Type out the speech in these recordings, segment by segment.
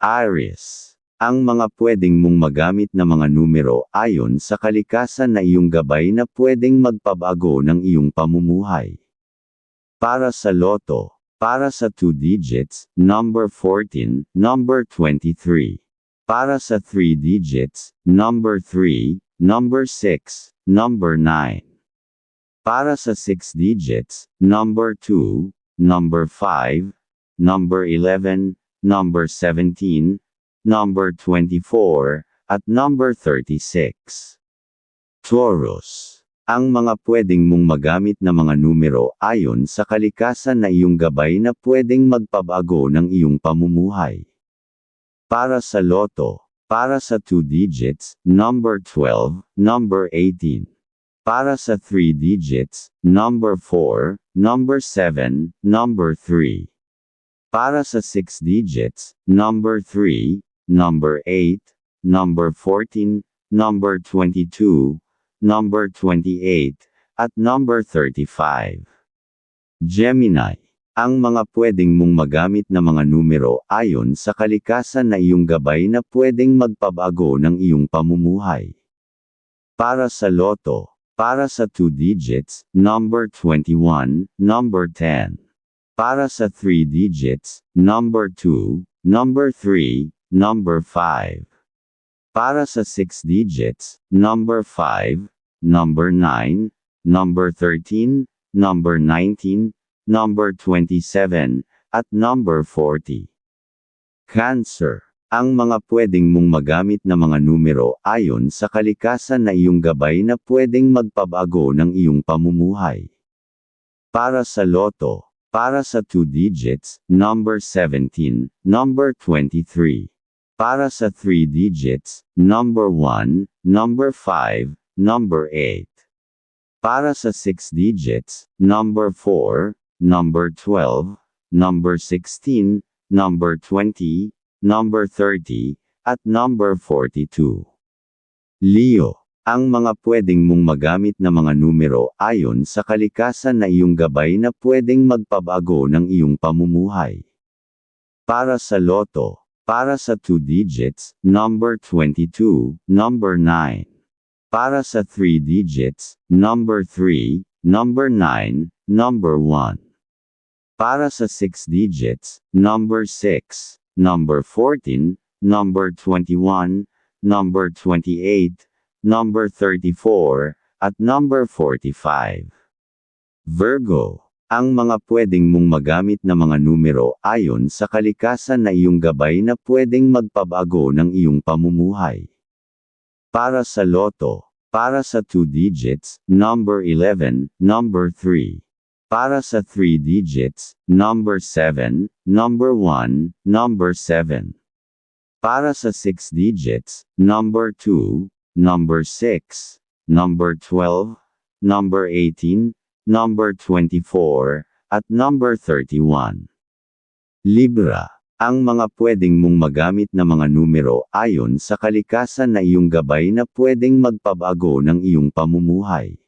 Aries. Ang mga pwedeng mong magamit na mga numero ayon sa kalikasan na iyong gabay na pwedeng magpabago ng iyong pamumuhay. Para sa loto, para sa 2 digits, number 14, number 23. Para sa 3 digits, number 3, number 6, number 9. Para sa 6 digits, number 2, number 5, number 11, number 17, number 24, at number 36. Taurus. Ang mga pwedeng mong magamit na mga numero ayon sa kalikasan na iyong gabay na pwedeng magpabago ng iyong pamumuhay. Para sa loto, para sa 2 digits, number 12, number 18. Para sa 3 digits, number 4, number 7, number 3. Para sa 6 digits, number 3, number 8, number 14, number 22, number 28, at number 35. Gemini. Ang mga pwedeng mong magamit na mga numero ayon sa kalikasan na iyong gabay na pwedeng magpabago ng iyong pamumuhay. Para sa loto, para sa 2 digits, number 21, number 10. Para sa 3 digits, number 2, number 3, number 5. Para sa 6 digits, number 5, number 9, number 13, number 19, number 27, at number 40. Cancer. Ang mga pwedeng mong magamit na mga numero ayon sa kalikasan na iyong gabay na pwedeng magpabago ng iyong pamumuhay. Para sa loto, para sa 2 digits, number 17, number 23. Para sa 3 digits, number 1, number 5, number 8. Para sa 6 digits, number 4, number 12, number 16, number 20, number 30, at number 42. Leo. Ang mga pwedeng mong magamit na mga numero ayon sa kalikasan na iyong gabay na pwedeng magpabago ng iyong pamumuhay. Para sa loto, para sa 2 digits, number 22, number 9. Para sa 3 digits, number 3, number 9, number 1. Para sa 6 digits, number 6, number 14, number 21, number 28, number 34, at number 45. Virgo. Ang mga pwedeng mong magamit na mga numero ayon sa kalikasan na iyong gabay na pwedeng magpabago ng iyong pamumuhay. Para sa loto, para sa 2 digits, number 11, number 3. Para sa 3 digits, number 7, number 1, number 7. Para sa 6 digits, number 2, number 6, number 12, number 18, number 24, at number 31. Libra. Ang mga pwedeng mong magamit na mga numero ayon sa kalikasan na iyong gabay na pwedeng magpabago ng iyong pamumuhay.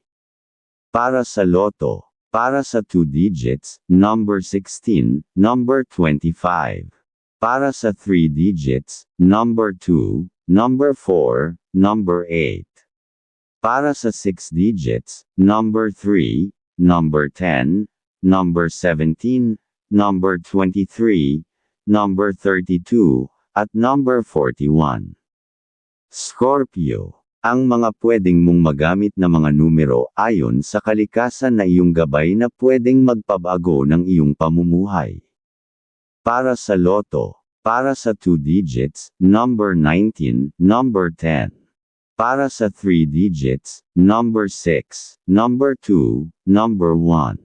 Para sa loto, para sa 2 digits, number 16, number 25. Para sa 3 digits, number 2, number 4, number 8. Para sa 6 digits, number 3, number 10, number 17, number 23, number 32, at number 41. Scorpio. Ang mga pwedeng mong magamit na mga numero ayon sa kalikasan na iyong gabay na pwedeng magpabago ng iyong pamumuhay. Para sa loto, para sa 2 digits, number 19, number 10. Para sa 3 digits, number 6, number 2, number 1.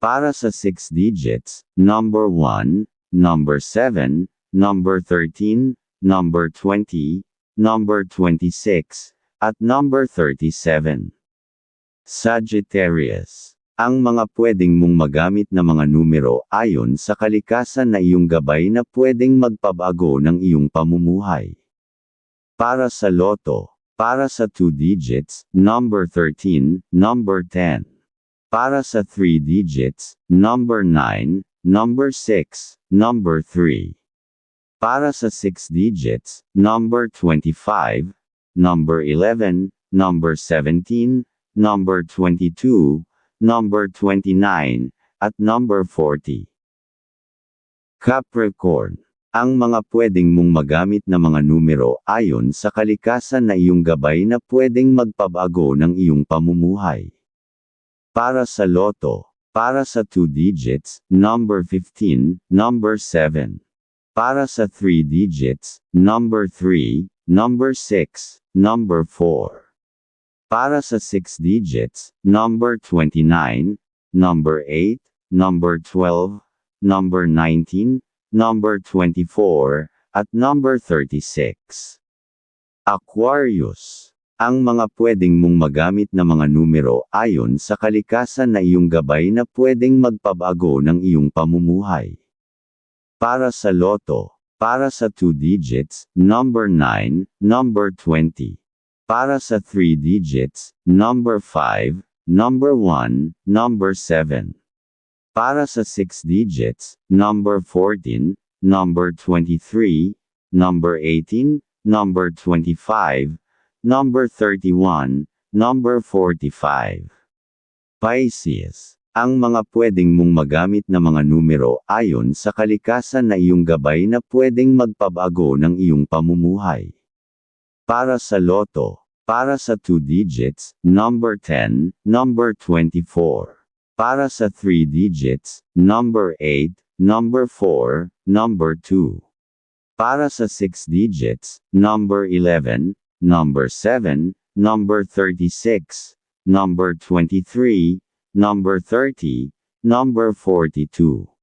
Para sa 6 digits, number 1, number 7, number 13, number 20, number 26, at number 37. Sagittarius. Ang mga pwedeng mong magamit na mga numero ayon sa kalikasan na iyong gabay na pwedeng magpabago ng iyong pamumuhay. Para sa loto, para sa 2 digits, number 13, number 10. Para sa 3 digits, number 9, number 6, number 3. Para sa 6 digits, number 25, number 11, number 17, number 22, number 29, at number 40. Capricorn. Ang mga pwedeng mong magamit na mga numero ayon sa kalikasan na iyong gabay na pwedeng magpabago ng iyong pamumuhay. Para sa loto, para sa 2 digits, number 15, number 7. Para sa 3 digits, number 3, number 6, number 4. Para sa 6 digits, number 29, number 8, number 12, number 19, number 24, at number 36. Aquarius. Ang mga pwedeng mong magamit na mga numero ayon sa kalikasan na iyong gabay na pwedeng magpabago ng iyong pamumuhay. Para sa loto, para sa 2 digits, number 9, number 20. Para sa 3 digits, number 5, number 1, number 7. Para sa 6 digits, number 14, number 23, number 18, number 25, number 31, number 45. Pisces. Ang mga pwedeng mong magamit na mga numero ayon sa kalikasan na iyong gabay na pwedeng magpabago ng iyong pamumuhay. Para sa loto, para sa 2 digits, number 10, number 24. Para sa 3 digits, number 8, number 4, number 2. Para sa 6 digits, number 11, number 7, number 36, number 23, number 30, number 42.